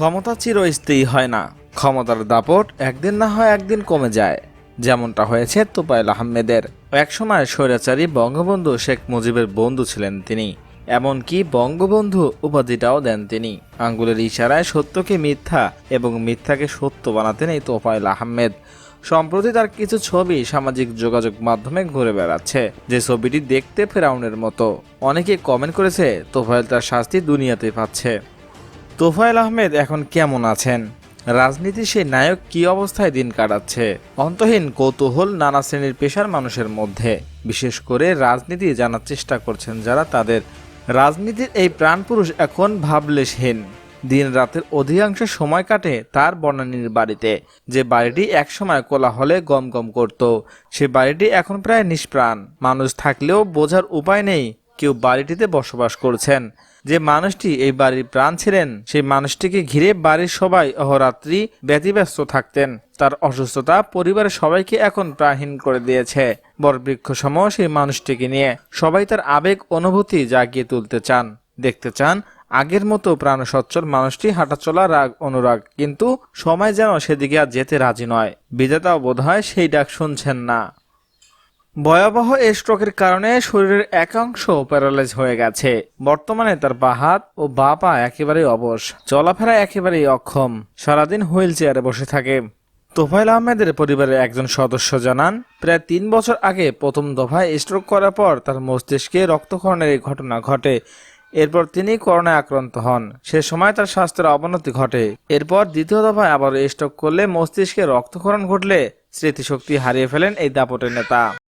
ক্ষমতা চিরস্থায়ী হয় না। ক্ষমতার দাপট একদিন না হয় একদিন কমে যায়। যেমনটা হয়েছে তোপাইল আহমেদের। একসময় স্বৈরাচারী বঙ্গবন্ধু শেখ মুজিবের বন্ধু ছিলেন তিনি। এমনকি বঙ্গবন্ধু উপাধিটাও দেন তিনি। আঙ্গুলের ইশারায় সত্যকে মিথ্যা এবং মিথ্যাকে সত্য বানাতেন এই তোফাইল আহমেদ। সম্প্রতি তার কিছু ছবি সামাজিক যোগাযোগ মাধ্যমে ঘুরে বেড়াচ্ছে, যে ছবিটি দেখতে ফেরাউনের মতো। অনেকে কমেন্ট করেছে তোফাইল তার শাস্তি দুনিয়াতে পাচ্ছে। তোফায়েল আহমেদ এখন কেমন আছেন? রাজনীতির সেই নায়ক কি অবস্থায় দিন কাটাচ্ছে? অন্তহীন কৌতূহল নানা শ্রেণির পেশার মানুষের মধ্যে। বিশেষ করে রাজনীতি জানার চেষ্টা করছেন যারা তাদের। রাজনীতির এই প্রাণপুরুষ এখন ভাবলেশহীন। দিন রাতের অধিকাংশ সময় কাটে তার বনানীর বাড়িতে। যে বাড়িটি একসময় কোলাহলে গম গম করত, সে বাড়িটি এখন প্রায় নিষ্প্রাণ। মানুষ থাকলেও বোঝার উপায় নেই কেউ বাড়িটিতে বসবাস করছেন। যে মানুষটি এই বাড়ির প্রাণ ছিলেন, সেই মানুষটিকে ঘিরে বাড়ির সবাই অহরাত্রি ব্যতিব্যস্ত থাকতেন। তার অসুস্থতা পরিবারের সবাইকে এখন প্রাণহীন করে দিয়েছে। বরবৃক্ষ সম সেই মানুষটিকে নিয়ে সবাই তার আবেগ অনুভূতি জাগিয়ে তুলতে চান। দেখতে চান, আগের মতো প্রাণ সচ্ছল মানুষটি হাঁটাচলা রাগ অনুরাগ, কিন্তু সময় যেন সেদিকে আর যেতে রাজি নয়। বিধাতাও বোধ হয় সেই ডাক শুনছেন না। ভয়াবহ এই স্ট্রোকের কারণে শরীরের একাংশ প্যারালাইজ হয়ে গেছে। বর্তমানে তার বা হাত ও বা পা একেবারেই অবশ। চলাফেরা একেবারেই অক্ষম। সারাদিন হুইল চেয়ারে বসে থাকে। তোফাইল আহমেদের পরিবারের একজন সদস্য জানান, প্রায় তিন বছর আগে প্রথম দফায় স্ট্রোক করার পর তার মস্তিষ্কে রক্তক্ষরণের এই ঘটনা ঘটে। এরপর তিনি করোনায় আক্রান্ত হন। সে সময় তার স্বাস্থ্যের অবনতি ঘটে। এরপর দ্বিতীয় দফায় আবার স্ট্রোক করলে মস্তিষ্কে রক্তক্ষরণ ঘটলে স্মৃতিশক্তি হারিয়ে ফেলেন এই দাপটের নেতা।